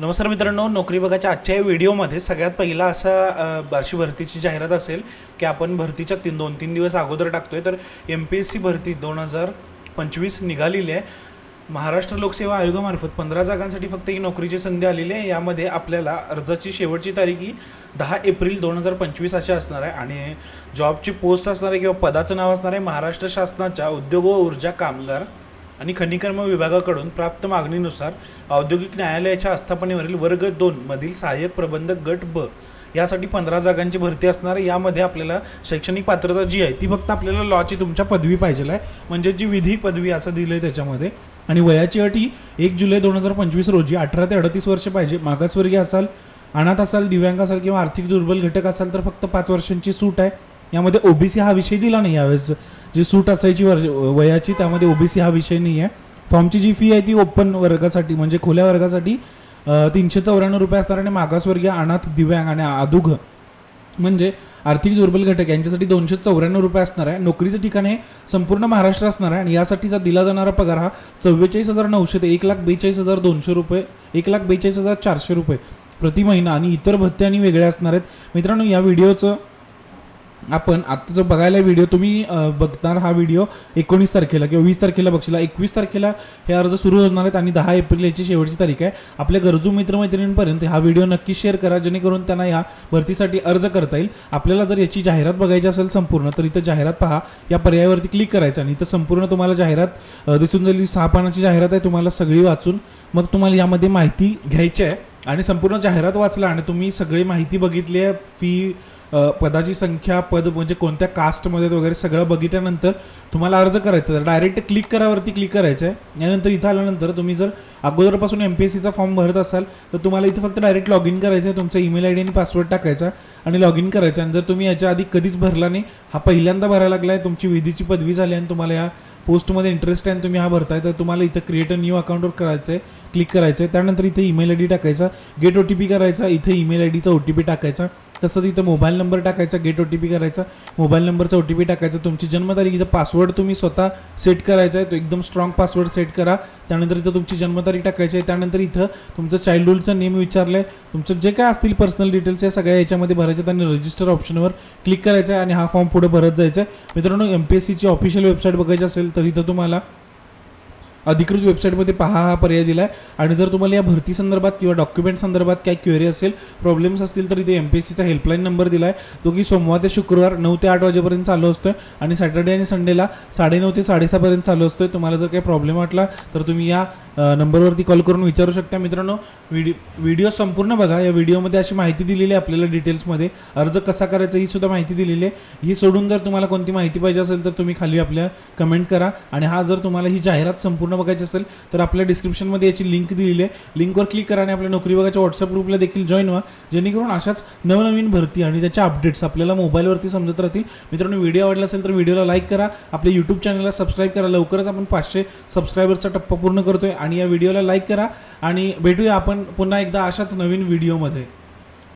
नमस्कार मित्रांनो नोकरी बघाच्या आजच्या या व्हिडिओमध्ये सगळ्यात पहिला असा बार्शी भरतीची जाहिरात असेल की आपण भरतीच्या तीन दोन तीन दिवस अगोदर टाकतोय. तर एम पी एस सी भरती दोन हजार पंचवीस निघालेली आहे. महाराष्ट्र लोकसेवा आयोगामार्फत पंधरा जागांसाठी फक्त ही नोकरीची संधी आलेली आहे. यामध्ये आपल्याला अर्जाची शेवटची तारीख ही दहा एप्रिल दोन हजार पंचवीस अशी असणार आहे. आणि जॉबची पोस्ट असणार आहे किंवा पदाचं नाव असणार आहे. महाराष्ट्र शासनाच्या उद्योग व ऊर्जा कामगार आणि खनिकर्म विभागाकडून प्राप्त मागणीनुसार औद्योगिक न्यायालयाच्या आस्थापनेवरील वर्ग दोन मधील सहाय्यक प्रबंधक गट ब यासाठी पंधरा जागांची भरती असणार. आहे यामध्ये आपल्याला शैक्षणिक पात्रता जी आहे ती फक्त आपल्याला लॉची तुमच्या पदवी पाहिजे आहे. म्हणजे जी विधी पदवी असं दिलं आहे त्याच्यामध्ये. आणि वयाची अट ही एक जुलै दोन हजार पंचवीस रोजी अठरा ते अडतीस वर्ष पाहिजे. मागासवर्गीय असाल अनाथ असाल दिव्यांग असाल किंवा आर्थिक दुर्बल घटक असाल तर फक्त पाच वर्षांची सूट आहे. यामध्ये ओबीसी हा विषय दिला नाही यावेळेस. जी सूट असायची वर्ष वयाची त्यामध्ये ओबीसी हा विषय नाही आहे फॉर्मची जी फी आहे ती ओपन वर्गासाठी म्हणजे खुल्या वर्गासाठी तीनशे चौऱ्याण्णव रुपये असणार आणि मागासवर्गीय अनाथ दिव्यांग आणि आदुघ म्हणजे आर्थिक दुर्बल घटक यांच्यासाठी दोनशे चौऱ्याण्णव रुपये असणार आहे. नोकरीचं ठिकाण हे संपूर्ण महाराष्ट्र असणार आहे आणि यासाठीचा दिला जाणारा पगार हा चव्वेचाळीस हजार नऊशे ते एक लाख बेचाळीस हजार दोनशे रुपये एक लाख बेचाळीस हजार चारशे रुपये प्रति महिना आणि इतर भत्ते आणि वेगळे असणार आहेत. मित्रांनो या व्हिडिओचं आपण आता जो बघायला व्हिडिओ तुम्ही बघणार हा व्हिडिओ एकोणीस तारखेला किंवा वीस तारखेला बघशील. एकवीस तारखेला हे अर्ज सुरू होणार आहेत आणि दहा एप्रिल याची शेवटची तारीख आहे. आपल्या गरजू मित्रमैत्रिणींपर्यंत हा व्हिडिओ नक्की शेअर करा जेणेकरून त्यांना या भरतीसाठी अर्ज करता येईल. आपल्याला जर याची जाहिरात बघायची असेल संपूर्ण तर इथं जाहिरात पहा. या पर्यायावरती क्लिक करायचं आणि इथं संपूर्ण तुम्हाला जाहिरात दिसून जाईल. सहा पानाची जाहिरात आहे तुम्हाला सगळी वाचून मग तुम्हाला यामध्ये माहिती घ्यायची आहे. आणि संपूर्ण जाहिरात वाचला आणि तुम्ही सगळी माहिती बघितली आहे फी पदाची संख्या पद म्हणजे कोणत्या कास्टमध्ये वगैरे सगळं बघितल्यानंतर तुम्हाला अर्ज करायचा. तर डायरेक्ट क्लिक करावरती क्लिक करायचं आहे यानंतर इथं आल्यानंतर तुम्ही जर अगोदरपासून एम पी एस सीचा फॉर्म भरत असाल तर तुम्हाला इथं फक्त डायरेक्ट लॉग इन करायचं आहे तुमचा ईमेल आय डी आणि पासवर्ड टाकायचा आणि लॉग इन करायचं. आणि जर तुम्ही याच्या आधी कधीच भरला नाही हा पहिल्यांदा भरायला लागला आहे तुमची विधीची पदवी झाली आणि तुम्हाला या पोस्टमध्ये इंटरेस्ट आहे आणि तुम्ही हा भरताय तर तुम्हाला इथं क्रिएट अ न्यू अकाउंटवर करायचं आहे क्लिक करायचं आहे त्यानंतर इथे ईमेल आय डी टाकायचा गेट ओ टी पी करायचा इथे ईमेल आय डीचा ओ टी पी टाकायचा. तसंच इथं मोबाईल नंबर टाकायचा गेट ओ टी पी करायचा. मोबाईल नंबरचा ओ टी पी टाकायचा. तुमची जन्मतारीख इथं पासवर्ड तुम्ही स्वतः सेट करायचा आहे. तो एकदम स्ट्रॉंग पासवर्ड सेट करा. त्यानंतर इथं तुमची जन्मतारीख टाकायची आहे. त्यानंतर इथं तुमचं चाइल्डहुडचं नेम विचारलं आहे तुमचं जे काय असतील पर्सनल डिटेल्स या सगळ्या याच्यामध्ये भरायचे आहेत आणि रजिस्टर ऑप्शनवर क्लिक करायचं आहे आणि हा फॉर्म पुढे भरत जायचा आहे. मित्रांनो एम पी एस सीची ऑफिशियल वेबसाईट बघायची असेल तर इथं तुम्हाला अधिकृत वेबसाईटमध्ये पहा हा पर्याय दिला आहे आणि जर तुम्हाला या भरती संदर्भात किंवा डॉक्युमेंट संदर्भात काय क्वेरी असेल प्रॉब्लेम्स असतील तर इथे एम पी एस सीचा हेल्पलाईन नंबर दिला आहे तो की सोमवार ते शुक्रवार नऊ ते आठ वाजेपर्यंत चालू असतोय आणि सॅटर्डे आणि संडेला साडेनऊ ते साडेसहापर्यंत चालू असतोय. तुम्हाला जर काही प्रॉब्लेम वाटला तर तुम्ही या नंबरवरती कॉल करून विचारू शकता मित्रांनो. व्हिडिओ व्हिडिओ संपूर्ण बघा. या व्हिडिओमध्ये अशी माहिती दिलेली आहे आपल्याला डिटेल्समध्ये. अर्ज कसा करायचा ही सुद्धा माहिती दिलेली आहे. ही सोडून जर तुम्हाला कोणती माहिती पाहिजे असेल तर तुम्ही खाली आपल्या कमेंट करा. आणि हा जर तुम्हाला ही जाहिरात संपूर्ण बघायची असेल तर आपल्या डिस्क्रिप्शनमध्ये याची लिंक दिलेली आहे. लिंकवर क्लिक करा आणि आपल्या नोकरी बघायच्या व्हॉट्सअप ग्रुपला देखील जॉईन व्हा. जेणेकरून अशाच नवनवीन भरती आणि त्याच्या अपडेट्स आपल्याला मोबाईलवरती समजत राहतील. मित्रांनो व्हिडिओ आवडला असेल तर व्हिडिओला लाईक करा. आपल्या यूट्यूब चॅनलला सबस्क्राईब करा. लवकरच आपण पाचशे सबस्क्रायबरचा टप्पा पूर्ण करतोय. आणि या व्हिडिओला लाईक करा आणि भेटूया आपण पुन्हा एकदा अशाच नवीन व्हिडिओमध्ये.